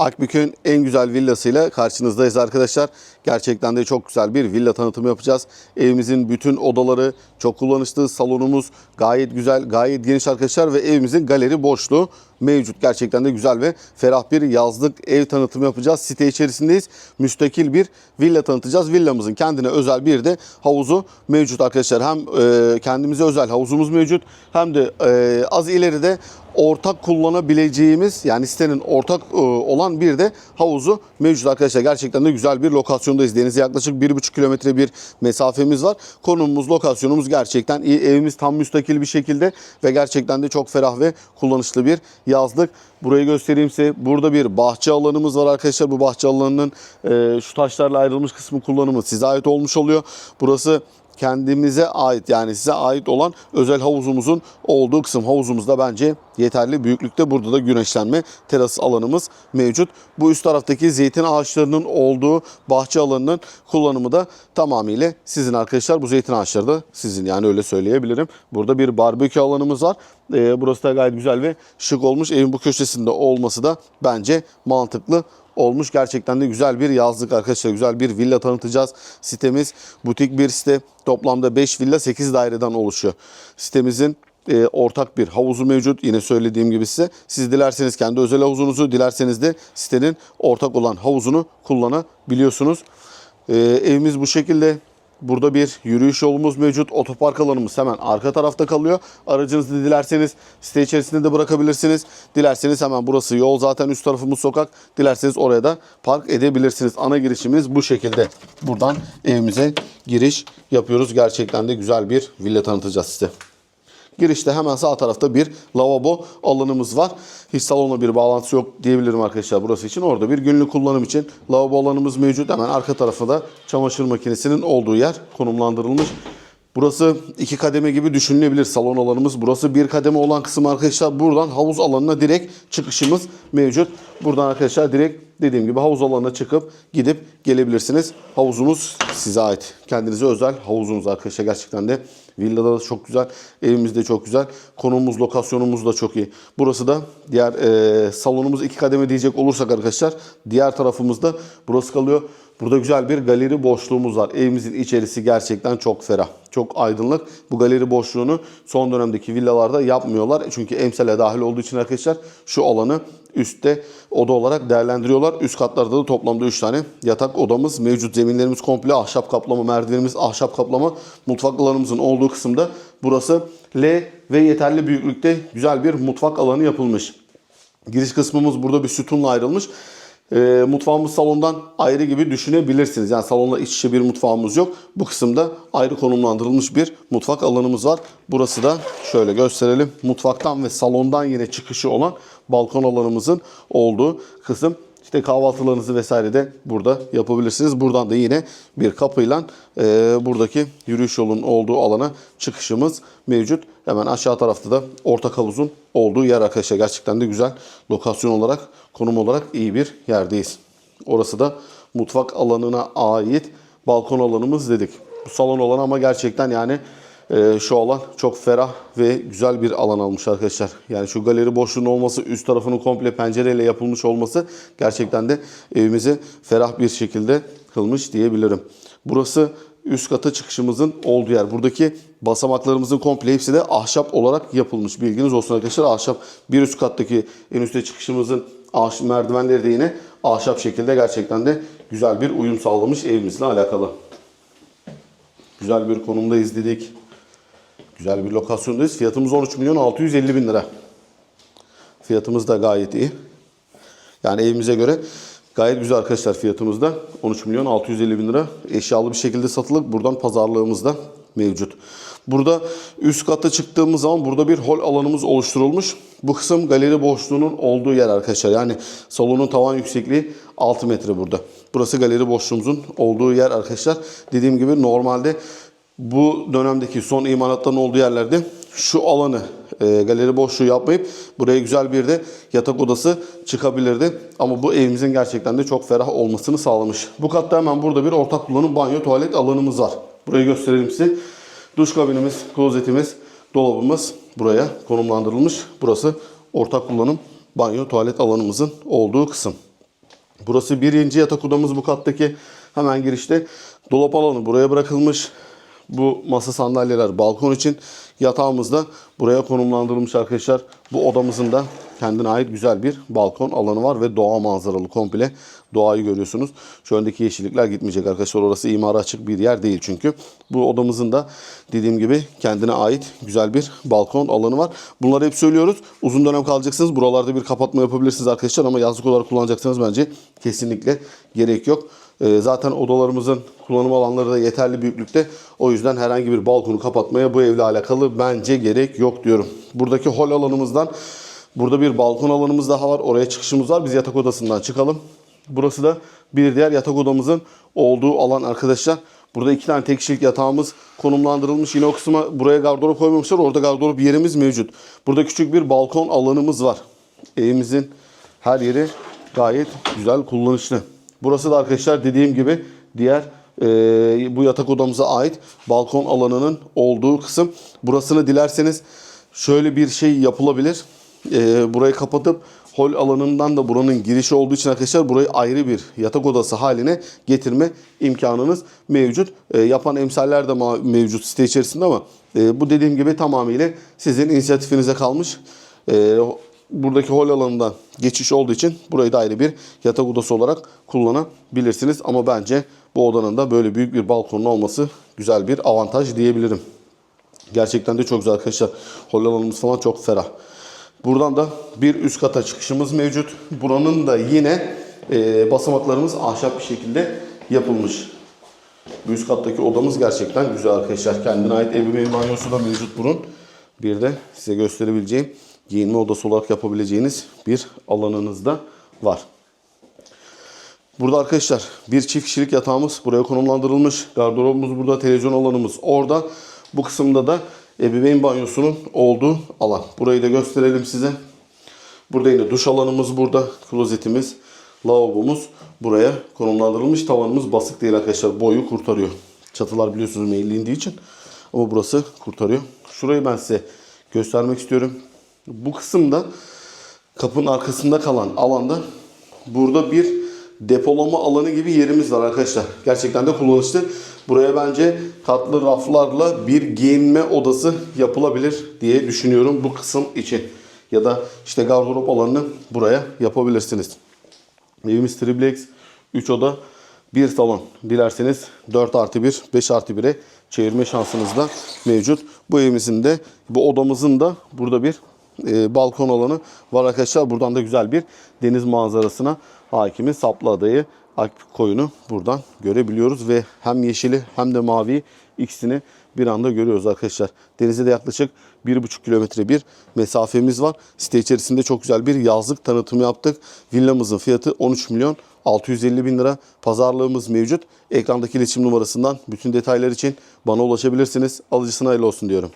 Akbük'ün en güzel villasıyla karşınızdayız arkadaşlar. Gerçekten de çok güzel bir villa tanıtımı yapacağız. Evimizin bütün odaları çok kullanışlı. Salonumuz gayet güzel, gayet geniş arkadaşlar ve evimizin galeri boşluğu mevcut. Gerçekten de güzel ve ferah bir yazlık ev tanıtımı yapacağız. Site içerisindeyiz. Müstakil bir villa tanıtacağız. Villamızın kendine özel bir de havuzu mevcut arkadaşlar. Hem e, kendimize özel havuzumuz mevcut hem de e, az ileride ortak kullanabileceğimiz yani sitenin ortak e, olan bir de havuzu mevcut arkadaşlar. Gerçekten de güzel bir lokasyondayız. Denize yaklaşık 1,5 kilometre bir mesafemiz var. Konumumuz, lokasyonumuz gerçekten iyi. Evimiz tam müstakil bir şekilde ve gerçekten de çok ferah ve kullanışlı bir yazlık. Burayı göstereyim size. Burada bir bahçe alanımız var arkadaşlar. Bu bahçe alanının e, şu taşlarla ayrılmış kısmı kullanımı size ait olmuş oluyor. Burası kendimize ait yani size ait olan özel havuzumuzun olduğu kısım havuzumuzda bence yeterli büyüklükte. Burada da güneşlenme teras alanımız mevcut. Bu üst taraftaki zeytin ağaçlarının olduğu bahçe alanının kullanımı da tamamıyla sizin arkadaşlar. Bu zeytin ağaçları da sizin yani öyle söyleyebilirim. Burada bir barbekü alanımız var. Ee, burası da gayet güzel ve şık olmuş. Evin bu köşesinde olması da bence mantıklı olmuş. Gerçekten de güzel bir yazlık arkadaşlar. Güzel bir villa tanıtacağız. Sitemiz butik bir site. Toplamda 5 villa 8 daireden oluşuyor. Sitemizin e, ortak bir havuzu mevcut. Yine söylediğim gibi size. Siz dilerseniz kendi özel havuzunuzu, dilerseniz de sitenin ortak olan havuzunu kullanabiliyorsunuz. E, evimiz bu şekilde. Burada bir yürüyüş yolumuz mevcut. Otopark alanımız hemen arka tarafta kalıyor. Aracınızı dilerseniz site içerisinde de bırakabilirsiniz. Dilerseniz hemen burası yol zaten üst tarafımız sokak. Dilerseniz oraya da park edebilirsiniz. Ana girişimiz bu şekilde. Buradan evimize giriş yapıyoruz. Gerçekten de güzel bir villa tanıtacağız size. Girişte hemen sağ tarafta bir lavabo alanımız var. Hiç salonla bir bağlantısı yok diyebilirim arkadaşlar burası için. Orada bir günlük kullanım için lavabo alanımız mevcut. Hemen arka tarafta da çamaşır makinesinin olduğu yer konumlandırılmış. Burası iki kademe gibi düşünülebilir salon alanımız. Burası bir kademe olan kısım arkadaşlar. Buradan havuz alanına direkt çıkışımız mevcut. Buradan arkadaşlar direkt dediğim gibi havuz alanına çıkıp gidip gelebilirsiniz. Havuzumuz size ait. Kendinize özel havuzunuz arkadaşlar. Gerçekten de villada da çok güzel. Evimiz de çok güzel. Konumumuz, lokasyonumuz da çok iyi. Burası da diğer e, salonumuz iki kademe diyecek olursak arkadaşlar. Diğer tarafımızda burası kalıyor. Burada güzel bir galeri boşluğumuz var. Evimizin içerisi gerçekten çok ferah. Çok aydınlık. Bu galeri boşluğunu son dönemdeki villalarda yapmıyorlar. Çünkü emsale dahil olduğu için arkadaşlar şu alanı üstte oda olarak değerlendiriyorlar. Üst katlarda da toplamda 3 tane yatak odamız mevcut. Zeminlerimiz komple ahşap kaplama, merdivenimiz ahşap kaplama. Mutfak alanımızın olduğu kısımda burası L ve yeterli büyüklükte güzel bir mutfak alanı yapılmış. Giriş kısmımız burada bir sütunla ayrılmış. E, mutfağımız salondan ayrı gibi düşünebilirsiniz. Yani salonla iç içe bir mutfağımız yok. Bu kısımda ayrı konumlandırılmış bir mutfak alanımız var. Burası da şöyle gösterelim. Mutfaktan ve salondan yine çıkışı olan balkon alanımızın olduğu kısım. İşte kahvaltılarınızı vesaire de burada yapabilirsiniz. Buradan da yine bir kapıyla e, buradaki yürüyüş yolunun olduğu alana çıkışımız mevcut. Hemen aşağı tarafta da ortak havuzun olduğu yer arkadaşlar. Gerçekten de güzel lokasyon olarak, konum olarak iyi bir yerdeyiz. Orası da mutfak alanına ait balkon alanımız dedik. Bu salon alanı ama gerçekten yani ee, şu alan çok ferah ve güzel bir alan almış arkadaşlar. Yani şu galeri boşluğunun olması, üst tarafının komple pencereyle yapılmış olması gerçekten de evimizi ferah bir şekilde kılmış diyebilirim. Burası üst kata çıkışımızın olduğu yer. Buradaki basamaklarımızın komple hepsi de ahşap olarak yapılmış. Bilginiz olsun arkadaşlar. Ahşap bir üst kattaki en üstte çıkışımızın ahşap merdivenleri de yine ahşap şekilde gerçekten de güzel bir uyum sağlamış evimizle alakalı. Güzel bir konumdayız dedik. Güzel bir lokasyondayız. Fiyatımız 13 milyon 650 bin lira. Fiyatımız da gayet iyi. Yani evimize göre gayet güzel arkadaşlar fiyatımız da 13 milyon 650 bin lira. Eşyalı bir şekilde satılık. Buradan pazarlığımız da mevcut. Burada üst kata çıktığımız zaman burada bir hol alanımız oluşturulmuş. Bu kısım galeri boşluğunun olduğu yer arkadaşlar. Yani salonun tavan yüksekliği 6 metre burada. Burası galeri boşluğumuzun olduğu yer arkadaşlar. Dediğim gibi normalde bu dönemdeki son imalatların olduğu yerlerde şu alanı e, galeri boşluğu yapmayıp buraya güzel bir de yatak odası çıkabilirdi. Ama bu evimizin gerçekten de çok ferah olmasını sağlamış. Bu katta hemen burada bir ortak kullanım banyo tuvalet alanımız var. Burayı gösterelim size. Duş kabinimiz, klozetimiz, dolabımız buraya konumlandırılmış. Burası ortak kullanım banyo tuvalet alanımızın olduğu kısım. Burası birinci yatak odamız bu kattaki. Hemen girişte dolap alanı buraya bırakılmış. Bu masa sandalyeler balkon için. Yatağımız da buraya konumlandırılmış arkadaşlar. Bu odamızın da kendine ait güzel bir balkon alanı var ve doğa manzaralı komple doğayı görüyorsunuz. Şu öndeki yeşillikler gitmeyecek arkadaşlar. Orası imara açık bir yer değil çünkü. Bu odamızın da dediğim gibi kendine ait güzel bir balkon alanı var. Bunları hep söylüyoruz. Uzun dönem kalacaksınız. Buralarda bir kapatma yapabilirsiniz arkadaşlar ama yazlık olarak kullanacaksanız bence kesinlikle gerek yok. Ee, Zaten odalarımızın kullanım alanları da yeterli büyüklükte. O yüzden herhangi bir balkonu kapatmaya bu evle alakalı bence gerek yok diyorum. Buradaki hol alanımızdan burada bir balkon alanımız daha var. Oraya çıkışımız var. Biz yatak odasından çıkalım. Burası da bir diğer yatak odamızın olduğu alan arkadaşlar. Burada iki tane tek kişilik yatağımız konumlandırılmış. Yine o kısma buraya gardırop koymamışlar. Orada gardırop yerimiz mevcut. Burada küçük bir balkon alanımız var. Evimizin her yeri gayet güzel kullanışlı. Burası da arkadaşlar dediğim gibi diğer e, bu yatak odamıza ait balkon alanının olduğu kısım. Burasını dilerseniz şöyle bir şey yapılabilir. E, burayı kapatıp hol alanından da buranın girişi olduğu için arkadaşlar burayı ayrı bir yatak odası haline getirme imkanınız mevcut. E, yapan emsaller de mevcut site içerisinde ama e, bu dediğim gibi tamamıyla sizin inisiyatifinize kalmış. E, buradaki hol alanından geçiş olduğu için burayı da ayrı bir yatak odası olarak kullanabilirsiniz. Ama bence bu odanın da böyle büyük bir balkonun olması güzel bir avantaj diyebilirim. Gerçekten de çok güzel arkadaşlar. Hol alanımız falan çok ferah. Buradan da bir üst kata çıkışımız mevcut. Buranın da yine e, basamaklarımız ahşap bir şekilde yapılmış. Bu üst kattaki odamız gerçekten güzel arkadaşlar. Kendine ait ebeveyn banyosu da mevcut bunun. Bir de size gösterebileceğim giyinme odası olarak yapabileceğiniz bir alanınız da var. Burada arkadaşlar bir çift kişilik yatağımız buraya konumlandırılmış. Gardırobumuz burada, televizyon alanımız orada. Bu kısımda da ebeveyn banyosunun olduğu alan. Burayı da gösterelim size. Burada yine duş alanımız burada. Klozetimiz, lavabomuz buraya konumlandırılmış. Tavanımız basık değil arkadaşlar. Boyu kurtarıyor. Çatılar biliyorsunuz meyilli indiği için. Ama burası kurtarıyor. Şurayı ben size göstermek istiyorum. Bu kısımda kapının arkasında kalan alanda burada bir depolama alanı gibi yerimiz var arkadaşlar. Gerçekten de kullanışlı. Buraya bence katlı raflarla bir giyinme odası yapılabilir diye düşünüyorum bu kısım için. Ya da işte gardırop alanını buraya yapabilirsiniz. Evimiz triplex, 3 oda, 1 salon. Dilerseniz 4 artı 1, 5 artı 1'e çevirme şansınız da mevcut. Bu evimizin de, bu odamızın da burada bir e, balkon alanı var arkadaşlar. Buradan da güzel bir deniz manzarasına hakimiz. Saplı Adayı, Akbük Koyunu buradan görebiliyoruz ve hem yeşili hem de mavi ikisini bir anda görüyoruz arkadaşlar. Denize de yaklaşık 1,5 kilometre bir mesafemiz var. Site içerisinde çok güzel bir yazlık tanıtımı yaptık. Villamızın fiyatı 13 milyon 650 bin lira. Pazarlığımız mevcut. Ekrandaki iletişim numarasından bütün detaylar için bana ulaşabilirsiniz. Alıcısına hayırlı olsun diyorum.